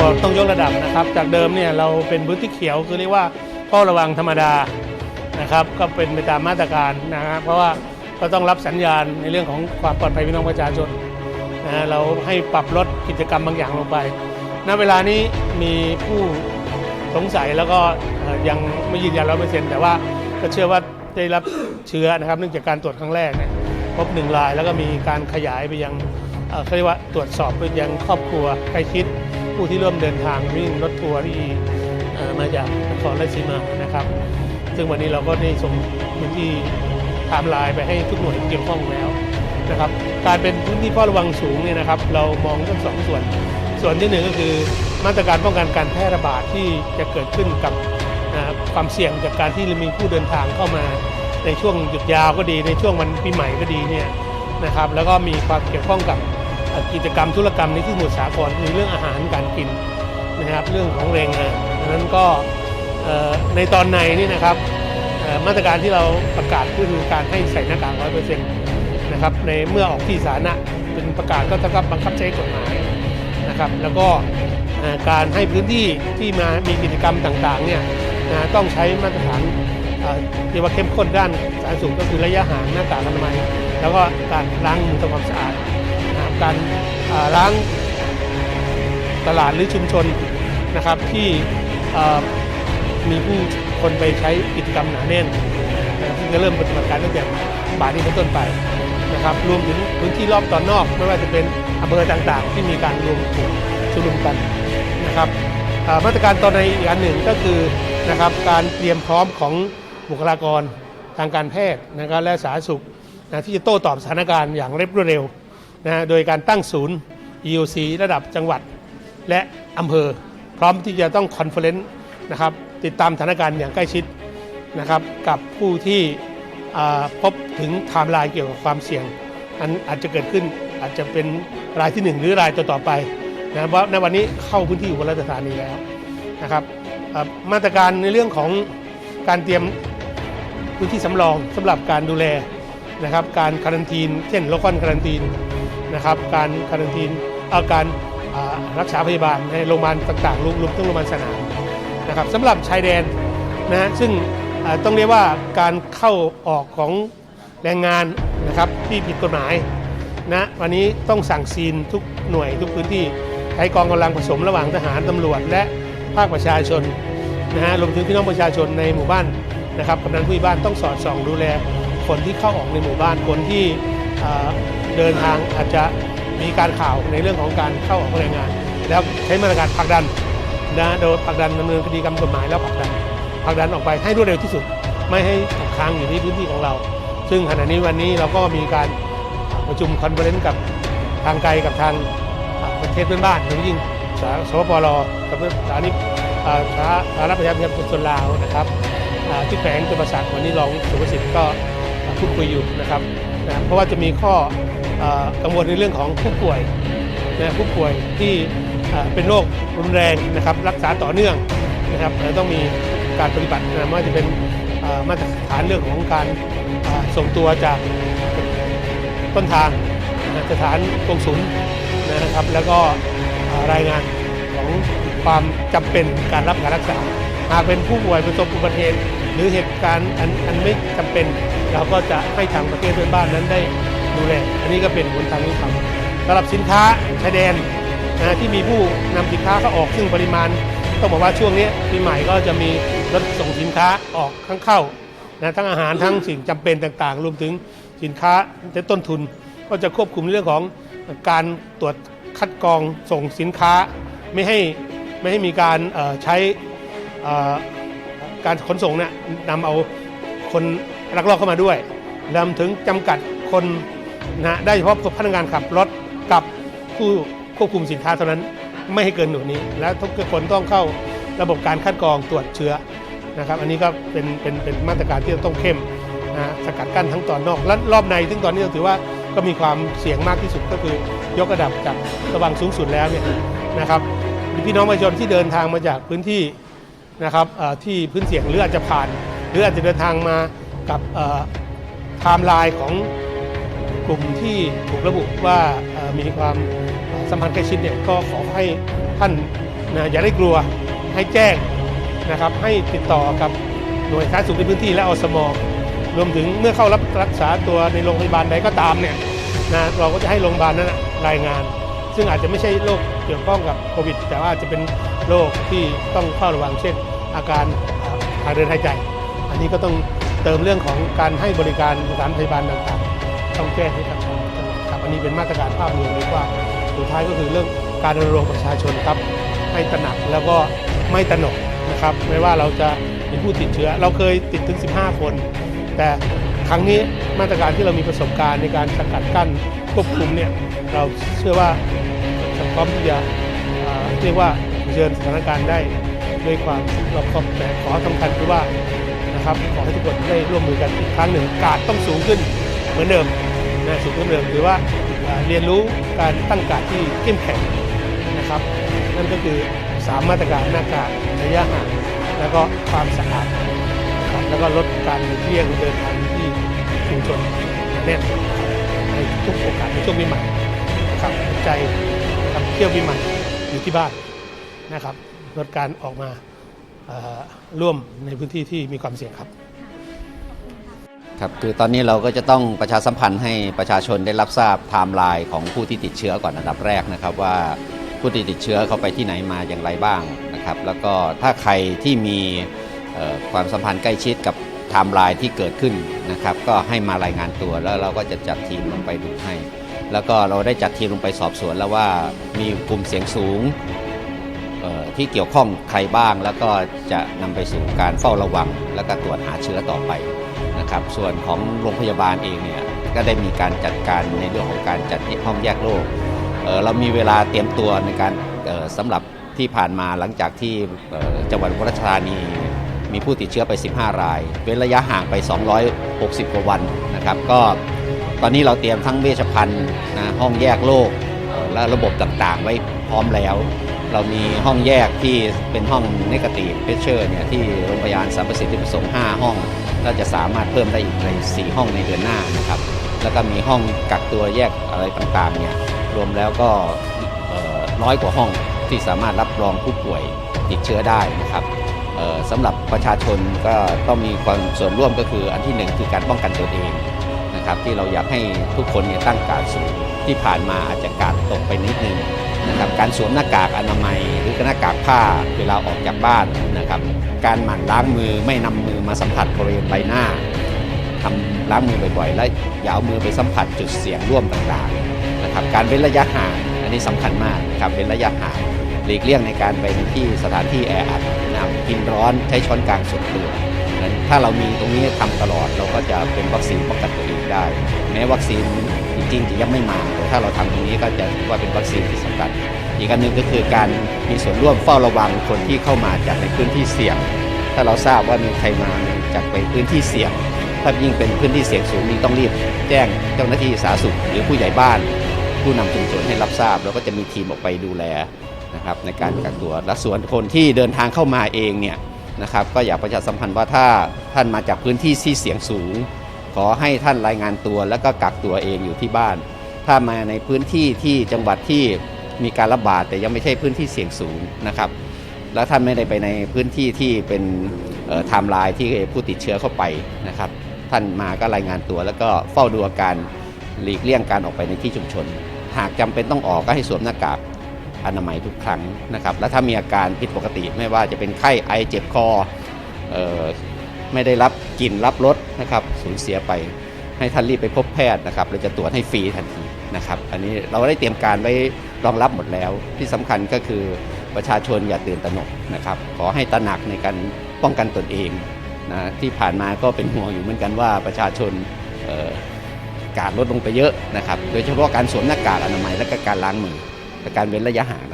ก็ต้องต้องยกระดับนะครับ จากเดิมเนี่ยเราเป็นพื้นที่เขียวคือเรียกว่าเฝ้าระวังธรรมดานะครับก็เป็นไปตามมาตรการนะครับเพราะว่าก็ต้องรับสัญญาณในเรื่องของความปลอดภัยพี่น้องประชาชนนะเราให้ปรับลดกิจกรรมบางอย่างลงไปณเวลานี้มีผู้สงสัยแล้วก็ยังไม่ยืนยันร้อเปอร์เซ็นต์แต่ว่าก็เชื่อว่าได้รับเชื้อนะครับ เนื่องจากการตรวจครั้งแรกเนี่ยพบหนึ่งรายแล้วก็มีการขยายไปยังเอ่อเขาเรียกว่าตรวจสอบไปยังครอบครัวใกล้ชิด ผู้ที่ร่วมเดินทางวิ่งรถทัวร์ที่มาจากนครราชสีมานะครับ ซึ่งวันนี้เราก็ได้ส่งพื้นที่ไทม์ไลน์ไปให้ทุกหน่วยเกี่ยวข้องแล้วนะครับ การเป็นพื้นที่เฝ้าระวังสูงเนี่ยนะครับ เรามองทั้งสองส่วน ส่วนที่หนึ่งก็คือมาตรการป้องกันการแพร่ระบาดที่จะเกิดขึ้นกับความเสี่ยงจากการที่มีผู้เดินทางเข้ามาในช่วงหยุดยาวก็ดีในช่วงวันปีใหม่ก็ดีเนี่ยนะครับ แล้วก็มีความเกี่ยวข้องกับ กิจกรรมธุรกรรมในที่สมุทรสาครคือเรื่องอาหารการกินนะครับเรื่องของแรงงานดังนั้นก็ในตอนในนี่นะครับมาตรการที่เราประกาศก็คือการให้ใส่หน้ากากร้อยเปอร์เซ็นต์นะครับในเมื่อออกที่สาธารณะเป็นประกาศก็เท่ากับบังคับใช้กฎหมายนะครับ แล้วก็การให้พื้นที่ที่มามีกิจกรรมต่างๆเนี่ยนะต้องใช้มาตรฐานเอ่อที่ว่าเข้มข้นด้านสาธารณสุขก็คือระยะห่างหน้ากากอนามัย แล้วก็การล้างมือทำความสะอาด การล้างตลาดหรือชุมชนนะครับที่มีผู้คนไปใช้กิจกรรมหนาแน่นนะครับซึ่งจะเริ่มปฏิบัติการตั้งแต่บ่ายนี้เป็นต้นไปนะครับรวมถึงพื้นที่รอบตอนนอก ไม่ว่าจะเป็นอำเภอต่างๆ ที่มีการรวมกลุ่มชุมนุมกันนะครับมาตรการตอนในอีกอันหนึ่งก็คือนะครับการเตรียมพร้อมของบุคลากรทางการแพทย์นะครับและสาธารณสุขนะที่จะโต้ตอบสถานการณ์อย่างเร็วรวดเร็ว นะโดยการตั้งศูนย์ EOC ระดับจังหวัด และอำเภอ พร้อมที่จะต้องคอนเฟอเรนซ์นะครับติดตามสถานการณ์อย่างใกล้ชิดนะครับกับผู้ที่พบถึงไทม์ไลน์เกี่ยวกับความเสี่ยงอันอาจจะเกิดขึ้นอาจจะเป็นรายที่ 1 หรือรายต่อๆไปนะเพราะในวันนี้เข้าพื้นที่อุบลราชธานีแล้วนะครับมาตรการในเรื่องของการเตรียมพื้นที่สำรองสำหรับการดูแลนะครับการคารันทีน เช่นโลคอนคารันทีน นะครับการคารันทีนอาการรักษาพยาบาลในโรงพยาบาลต่างๆรวมทั้งโรงพยาบาลสนามนะครับสำหรับชายแดนนะฮะซึ่งต้องเรียกว่าการเข้าออกของแรงงานนะครับที่ผิดกฎหมายนะวันนี้ต้องสั่งซีนทุกหน่วยทุกพื้นที่ใช้กองกำลังผสมระหว่างทหารตำรวจ และภาคประชาชนนะฮะรวมถึงพี่น้องประชาชนในหมู่บ้านนะครับกำนันผู้ใหญ่บ้านต้องสอดส่องดูแลคนที่เข้าออกในหมู่บ้านคนที่ เดินทางอาจจะมีการข่าวในเรื่องของการเข้าออกแรงงาน แล้วใช้มาตรการผลักดันนะโดยผลักดันดำเนินคดีกรรมกฎหมายแล้วผลักดันผลักดันออกไปให้รวดเร็วที่สุด ไม่ให้ตกค้างอยู่ที่พื้นที่ของเรา ซึ่งขณะนี้วันนี้เราก็มีการประชุมคอนเฟอเรนซ์กับทางไกลกับทางประเทศเพื่อนบ้านโดยยิ่งสาสปปลกับสานิอ่าสาสาธารณประชาชนส่วนลาวนะครับที่แฝงตัวประสาทวันนี้รองสุภสิทธิ์ก็พูดคุยอยู่นะครับนะเพราะว่าจะมีข้อ กังวลในเรื่องของผู้ป่วยนะผู้ป่วยที่เป็นโรครุนแรงนะครับรักษาต่อเนื่องนะครับเราต้องมีการปฏิบัตินะไม่ว่าจะเป็นมาตรฐานเรื่องของการส่งตัวจากต้นทางสถานกงศุลนะครับ แล้วก็รายงานของความจำเป็นการรับการรักษา หากเป็นผู้ป่วยประสบอุบัติเหตุ หรือเหตุการณ์อันอันไม่จำเป็น เราก็จะให้ทางประเทศเพื่อนบ้านนั้นได้ดูแลอันนี้ก็เป็นหนทางที่ทำสำหรับสินค้าชายแดนนะที่มีผู้นำสินค้าเข้าออกซึ่งปริมาณ ต้องบอกว่าช่วงนี้ปีใหม่ก็จะมีรถส่งสินค้าออกข้างเข้านะทั้งอาหารทั้งสิ่งจำเป็นต่างๆ รวมถึงสินค้าและต้นทุน ก็จะควบคุมเรื่องของการตรวจคัดกรองส่งสินค้า ไม่ให้ไม่ให้มีการใช้ การขนส่งเนี่ยนำเอาคนลักลอบเข้ามาด้วยรวมถึงจำกัดคนนะได้เฉพาะพนักงานขับรถกับผู้ควบคุมสินค้าเท่านั้นไม่ให้เกินหน่วยนี้ และทุกคนต้องเข้าระบบการคัดกรองตรวจเชื้อนะครับ อันนี้ก็เป็นเป็นเป็นมาตรการที่ต้องเข้มนะสกัดกั้นทั้งตอนนอกและรอบในซึ่งตอนนี้ถือว่าก็มีความเสี่ยงมากที่สุดก็คือยกระดับจากระวังสูงสุดแล้วเนี่ยนะครับพี่น้องประชาชนที่เดินทางมาจากพื้นที่ นะครับที่พื้นเสียงหรืออาจจะผ่าน หรืออาจจะเดินทางมากับไทม์ไลน์ของกลุ่มที่ถูกระบุว่ามีความสัมพันธ์ใกล้ชิดเนี่ยก็ขอให้ท่านนะอย่าได้กลัวให้แจ้งนะครับให้ติดต่อกับหน่วยสาธารณสุขในพื้นที่และอสมรวมถึงเมื่อเข้ารับรักษาตัวในโรงพยาบาลใดก็ตามเนี่ยนะเราก็จะให้โรงพยาบาลนั้นนะรายงาน ซึ่งอาจจะไม่ใช่โรคเกี่ยวข้องกับโควิด แต่ว่าจะเป็นโรคที่ต้องเฝ้าระวังเช่น อาการอ่าทางเดินหายใจ อันนี้ก็ต้องเติมเรื่องของการให้บริการสถานพยาบาลต่างๆ ต้องแจ้งให้กับทางจังหวัดครับอันนี้เป็นมาตรการภาพรวมเลยว่าสุดท้ายก็คือเรื่องการรณรงค์ประชาชนครับให้ตระหนักแล้วก็ไม่ตระหนกนะครับ ไม่ว่าเราจะเป็นผู้ติดเชื้อ เราเคยติดถึง 15 คน แต่ ครั้งนี้มาตรการที่เรามีประสบการณ์ในการสกัดกั้นควบคุมเนี่ยเราเชื่อว่าจะพร้อมที่จะเรียกว่าเชิญสถานการณ์ได้ด้วยความรอบคอบแต่ขอสำคัญคือว่านะครับขอให้ทุกคนได้ร่วมมือกันอีกครั้งหนึ่งกาดต้องสูงขึ้นเหมือนเดิมนะสูงขึ้นเหมือนเดิมหรือว่าเรียนรู้การตั้งการดที่เข้มแข็งนะครับ นั่นก็คือสามมาตรการหน้ากากระยะห่างแล้วก็ความสะอาด แล้วก็ลดการหลีกเลี่ยงเดินทางที่ชุมชนแน่นในทุกโอกาสในช่วงปีใหม่นะครับใจทำเที่ยวปีใหม่อยู่ที่บ้านนะครับลดการออกมาร่วมในพื้นที่ที่มีความเสี่ยงครับครับคือตอนนี้เราก็จะต้องประชาสัมพันธ์ให้ประชาชนได้รับทราบไทม์ไลน์ของผู้ที่ติดเชื้อก่อนอันดับแรกนะครับว่าผู้ที่ติดเชื้อเขาไปที่ไหนมาอย่างไรบ้างนะครับ แล้วก็ถ้าใครที่มี ความสัมพันธ์ใกล้ชิดกับไทม์ไลน์ที่เกิดขึ้นนะครับก็ให้มารายงานตัวแล้วเราก็จะจัดทีมลงไปดูให้ แล้วก็เราได้จัดทีมลงไปสอบสวนแล้วว่ามีกลุ่มเสียงสูงที่เกี่ยวข้องใครบ้าง แล้วก็จะนำไปสู่การเฝ้าระวัง แล้วก็ตรวจหาเชื้อต่อไปนะครับส่วนของโรงพยาบาลเองเนี่ยก็ได้มีการจัดการในเรื่องของการจัดห้องแยกโรคเเรามีเวลาเตรียมตัวในการเอ่อสำหรับที่ผ่านมาหลังจากที่จังหวัดอุบลราชธานี มีผู้ติดเชื้อไป 15 ราย เว้นระยะห่างไป 260 กว่าวันนะครับ ก็ตอนนี้เราเตรียมทั้งเวชภัณฑ์นะห้องแยกโรคและระบบต่างๆ ไว้พร้อมแล้ว เรามีห้องแยกที่เป็นห้องเนกตีฟเพชเชอร์เนี่ยที่โรงพยาบาลสรรพสิทธิประสงค์ 5 ห้องก็จะสามารถเพิ่มได้อีกใน 4 ห้องในเดือนหน้านะครับ แล้วก็มีห้องกักตัวแยกอะไรต่างๆเนี่ยรวมแล้วก็ร้อยกว่าห้องที่สามารถรับรองผู้ป่วยติดเชื้อได้นะครับ สำหรับประชาชนก็ต้องมีความส่วนร่วมก็คืออันที่หนึ่งคือการป้องกันตัวเองนะครับที่เราอยากให้ทุกคนเนี่ยตั้งการสูงที่ผ่านมาอาจจะการตกไปนิดนึงนะครับการสวมหน้ากากอนามัย หรือหน้ากากผ้าเวลาออกจากบ้านนะครับ การหมั่นล้างมือไม่นำมือมาสัมผัสบริเวณใบหน้าทำล้างมือบ่อยๆ และอย่าเอามือไปสัมผัสจุดเสี่ยงร่วมต่างๆนะครับการเว้นระยะห่างอันนี้สำคัญมากครับเว้นระยะห่างหลีกเลี่ยงในการไปที่สถานที่แออัด กินร้อนใช้ช้อนกลางส่วนตัวนั้นถ้าเรามีตรงนี้ทำตลอดเราก็จะเป็นวัคซีนป้องกันตัวเองได้ แม้วัคซีนจริงๆจะยังไม่มาแต่ถ้าเราทำตรงนี้ก็จะถือว่าเป็นวัคซีนที่สำคัญอีกอันหนึ่งก็คือการมีส่วนร่วมเฝ้าระวังคนที่เข้ามาจากในพื้นที่เสี่ยง ถ้าเราทราบว่ามีใครมาจากไปพื้นที่เสี่ยง ถ้ายิ่งเป็นพื้นที่เสี่ยงสูงนี่ต้องรีบแจ้งเจ้าหน้าที่สาธารณสุขหรือผู้ใหญ่บ้าน ผู้นำชุมชนให้รับทราบ แล้วก็จะมีทีมออกไปดูแล นะครับในการกักตัวและส่วนคนที่เดินทางเข้ามาเองเนี่ยนะครับก็อยากประชาสัมพันธ์ว่าถ้าท่านมาจากพื้นที่ที่เสี่ยงสูง ขอให้ท่านรายงานตัวแล้วก็กักตัวเองอยู่ที่บ้าน ถ้ามาในพื้นที่ที่จังหวัดที่มีการระบาดแต่ยังไม่ใช่พื้นที่เสี่ยงสูงนะครับแล้วท่านไม่ได้ไปในพื้นที่ที่เป็นไทม์ไลน์ที่ผู้ติดเชื้อเข้าไปนะครับ ท่านมาก็รายงานตัว แล้วก็เฝ้าดูอาการหลีกเลี่ยงการออกไปในที่ชุมชน หากจำเป็นต้องออกก็ให้สวมหน้ากาก อนามัยทุกครั้งนะครับและถ้ามีอาการผิดปกติไม่ว่าจะเป็นไข้ไอเจ็บคอออไม่ได้รับกลิ่นรับรสนะครับสูญเสียไปให้ท่านรีบไปพบแพทย์นะครับเราจะตรวจให้ฟรีทันทีนะครับอันนี้เราได้เตรียมการไว้รองรับหมดแล้ว ที่สำคัญก็คือประชาชนอย่าตื่นตระหนกนะครับขอให้ตระหนักในการป้องกันตนเองนะที่ผ่านมาก็เป็นห่วงอยู่เหมือนกันว่าประชาชนการลดลงไปเยอะนะครับโดยเฉพาะการสวมหน้ากากอนามัยและก็การล้างมือ การเว้นระยะห่าง